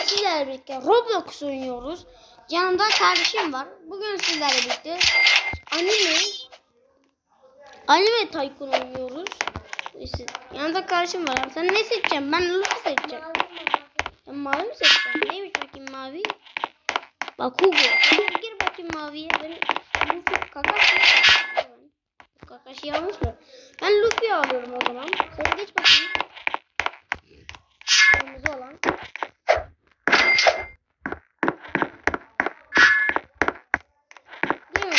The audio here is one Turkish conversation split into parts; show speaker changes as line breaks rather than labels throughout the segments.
Sizlerle birlikte Roblox oynuyoruz. Yanımda kardeşim var. Bugün sizlerle birlikte anime anime Tycoon oynuyoruz. Yanımda kardeşim var. Sen ne seçeceksin? Ben Luffy seçeceğim. Ben mavi mi seçeceğim? Neymiş bakayım mavi? Bakugo. Gir bakayım maviye. Ben Luffy Kakashi. Kakashi yanlış mı? Ben Luffy alıyorum o zaman. Sen geç bakayım. Kırmızı olan. Değil mi?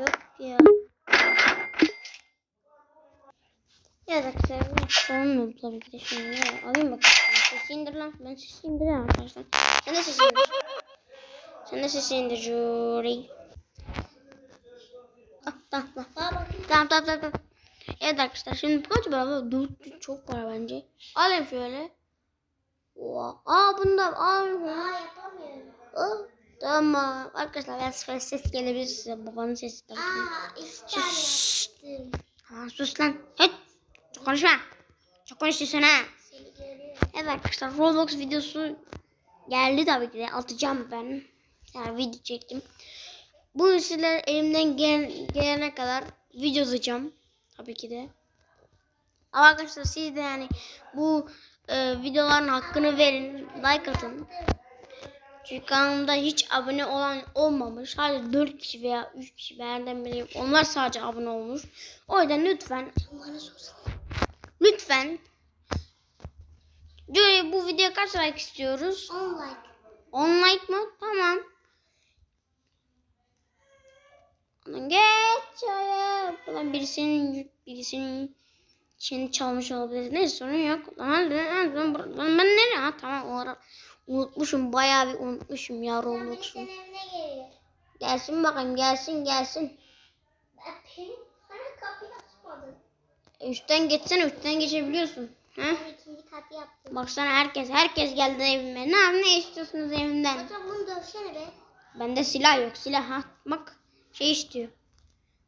Yok ya. Güzel. Sorun mu tabii ki de şimdi. Alayım bakalım. Sesi indir lan. Ben sesi indiremem arkadaşlar. Sen de sesi indir. Sen de sesi indir Juri. Ah, tamam tamam. Tamam tamam tamam. tamam. Evet arkadaşlar şimdi kaç para? Dört çok para bence. Alayım şöyle. Oha. Aa bunda al. Aa, Tamam. Arkadaşlar ben ses gelebilir size. Babanın sesi tabii. Sus. Ha, sus lan. Hıt. Konuşma. Çok konuşuyorsun ha. Evet arkadaşlar Roblox videosu geldi tabii ki de atacağım ben. Yani video çektim. Bu sizler elimden gel gelene kadar video atacağım. Tabii ki de. Ama arkadaşlar siz de yani bu e, videoların hakkını verin. Like atın. Çünkü kanalımda hiç abone olan olmamış. Sadece 4 kişi veya 3 kişi nereden bileyim. Onlar sadece abone olmuş. O yüzden lütfen lütfen Joy bu videoya kaç like istiyoruz? 10 like mı? Tamam. Geç ya. Falan birisinin birisinin şeyini çalmış olabilir. Neyse sorun yok. Lan, lan, lan, lan ben nereye? Ha tamam o ara unutmuşum. Bayağı bir unutmuşum ya Roblox'u. Gelsin bakayım gelsin gelsin. E, Üstten geçsene üstten geçebiliyorsun. Ha?
İkinci katı yaptım.
Baksana herkes herkes geldi evime. Ne yap ne istiyorsunuz evimden?
Hocam bunu dövsene be.
Bende silah yok. Silah ha bak şey istiyor.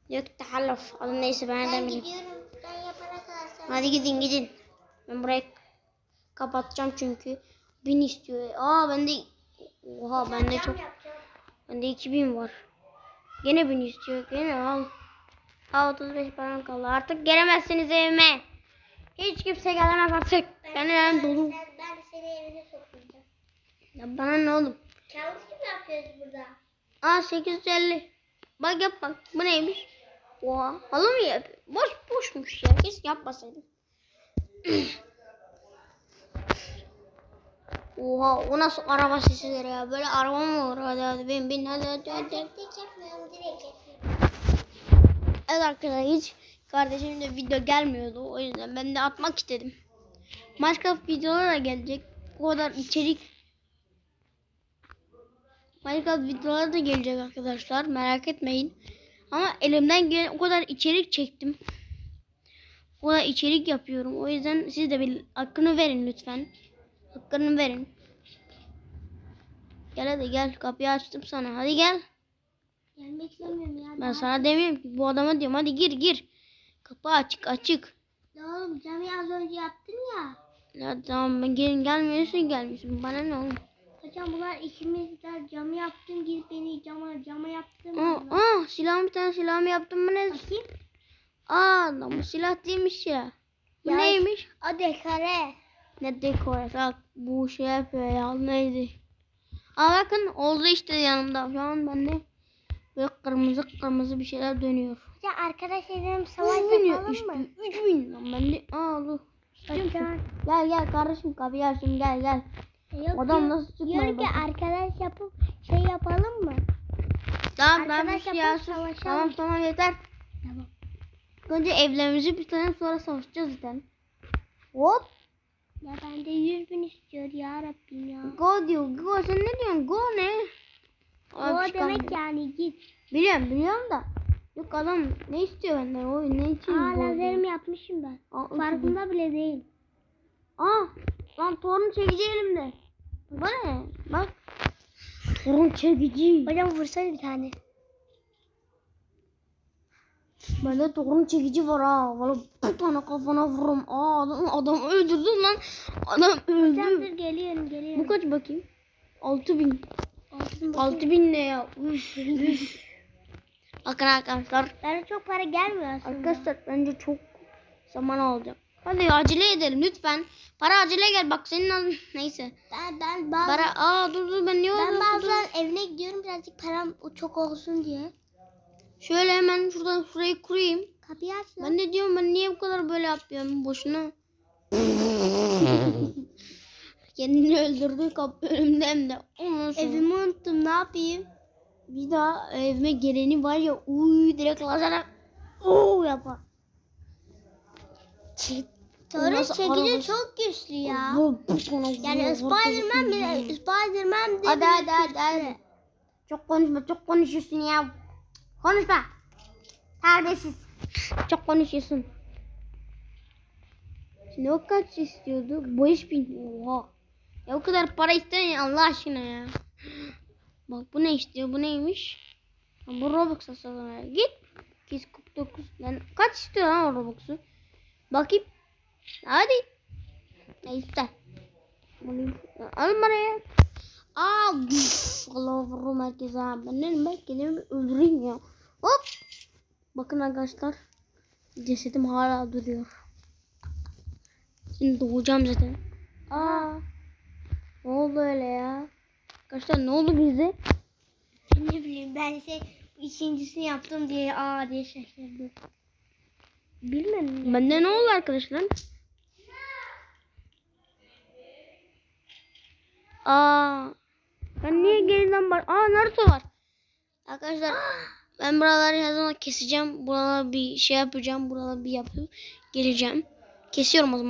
Yok tahalluf. Adı neyse ben
Ben
bileyim.
gidiyorum. Ben yapana kadar.
Hadi gidin gidin. Ben burayı kapatacağım çünkü. Bin istiyor. Aa bende Oha bende çok bende 2000 var. Gene bin istiyor. Gene al. Al 35 param kaldı. Artık gelemezsiniz evime. Hiç kimse gelemez artık. Ben evim dolu.
Ben, ben seni evine sokmayacağım.
Ya bana ne oğlum?
Challenge kim yapıyoruz burada?
Aa 850. Bak yap bak. Bu neymiş? Oha. Halı mı yapıyor? Boş boşmuş ya. Keşke yapmasaydım. Oha o nasıl araba sesidir ya? Böyle araba mı olur? Hadi hadi bin bin hadi hadi hadi.
Tek tek yapmıyorum direkt.
Evet arkadaşlar hiç kardeşim de video gelmiyordu. O yüzden ben de atmak istedim. Minecraft videoları da gelecek. O kadar içerik Minecraft videoları da gelecek arkadaşlar. Merak etmeyin. Ama elimden gelen o kadar içerik çektim. O kadar içerik yapıyorum. O yüzden siz de bir hakkını verin lütfen. Hakkını verin. Gel hadi gel. Kapıyı açtım sana. Hadi gel.
Gelmek istemiyorum ya.
Ben sana demiyorum ki bu adama diyorum hadi gir gir. Kapı açık açık.
Ya oğlum cami az önce yaptın ya.
Ya tamam ben gelin gelmiyorsun gelmiyorsun. Bana ne oğlum?
Hocam bunlar ikimiz de camı yaptım. Gidip beni cama, cama yaptım.
Aa, aa silahımı bir tane silahımı yaptım mı ne?
Bakayım.
Aa lan bu silah değilmiş ya. Bu
Ya-
neymiş?
O dekare.
Ne dekorası bak bu şey yapıyor ya neydi? Aa bakın oldu işte yanımda. Şu an bende böyle kırmızı kırmızı bir şeyler dönüyor.
Hocam arkadaşlarım savaş
3000 ya
yapalım
işte
mı?
3000 lan bende. Aa dur.
Hocam.
Gel gel kardeşim kapıyı açtım gel gel.
Yok,
Adam nasıl çıkmayı
Diyorum ki arkadaş yapıp şey yapalım mı?
Tamam tamam
Arkadaş yapalım,
ya,
savaşalım.
Tamam tamam yeter.
Tamam.
Önce evlerimizi bitirelim sonra savaşacağız zaten. Hop.
Ya bende 100 bin istiyor ya Rabbim ya.
Go diyor. Go sen ne diyorsun? Go ne?
Demek yani git.
Biliyorum biliyorum da. Yok adam ne istiyor benden? Oyun ne için?
Aa lazerimi yapmışım ben.
Aa.
Farkında bile değil.
Aa lan torun çekici elimde. Bu ne? Bak. Torun çekici.
Hocam vursana bir tane.
Bende torun çekici var ha. Valla bir tane kafana vururum. Aa adam, adam öldürdü lan. Adam öldü.
Tamamdır geliyorum
Bu
geliyorum.
kaç bakayım? 6000.
Altın bakayım.
6000 ne ya? Üf, üf. Bakın arkadaşlar.
Bana çok para gelmiyor aslında.
Arkadaşlar bence çok zaman alacak. Hadi acele edelim lütfen. Para acele gel bak senin adın neyse.
Ben, ben bazen,
Para aa dur dur ben niye
ben bazen evine gidiyorum birazcık param çok olsun diye.
Şöyle hemen şuradan şurayı kurayım.
Kapıyı aç.
Ben de diyorum ben niye bu kadar böyle yapıyorum boşuna. Kendini öldürdü kapı önümde hem de. Ondan sonra
Evimi unuttum ne yapayım?
bir daha evime geleni var ya uy direkt lazera uuu yapar.
Torun
Nasıl
çekici çok güçlü ya. Yani Spiderman bile Spiderman de
Hadi hadi hadi hadi. Çok konuşma çok konuşuyorsun ya. Konuşma. Terbiyesiz. Çok konuşuyorsun. Şimdi o kaç istiyordu? Bu iş bin. Oha. Ya o kadar para istemeyin Allah aşkına ya. Bak bu ne istiyor? Bu neymiş? Bu Robux satılmaya. Git. 249. Lan kaç istiyor lan Robux'u? Bakayım. Hadi. Neyse. Bunu al buraya. Aa, Allah vururum herkese. Ben dedim ben kendimi öldüreyim ya. Hop. Bakın arkadaşlar. Cesedim hala duruyor. Şimdi doğacağım zaten. Aa. Ne oldu öyle ya? Arkadaşlar ne oldu bize?
Ne bileyim ben şey ikincisini yaptım diye aa diye şaşırdım. Bilmem.
Bende ne oldu arkadaşlar? Aa. Ben niye geriden var? Aa Naruto var. Arkadaşlar ben buraları her zaman keseceğim. Buralara bir şey yapacağım. Buralara bir yapıp geleceğim. Kesiyorum o zaman.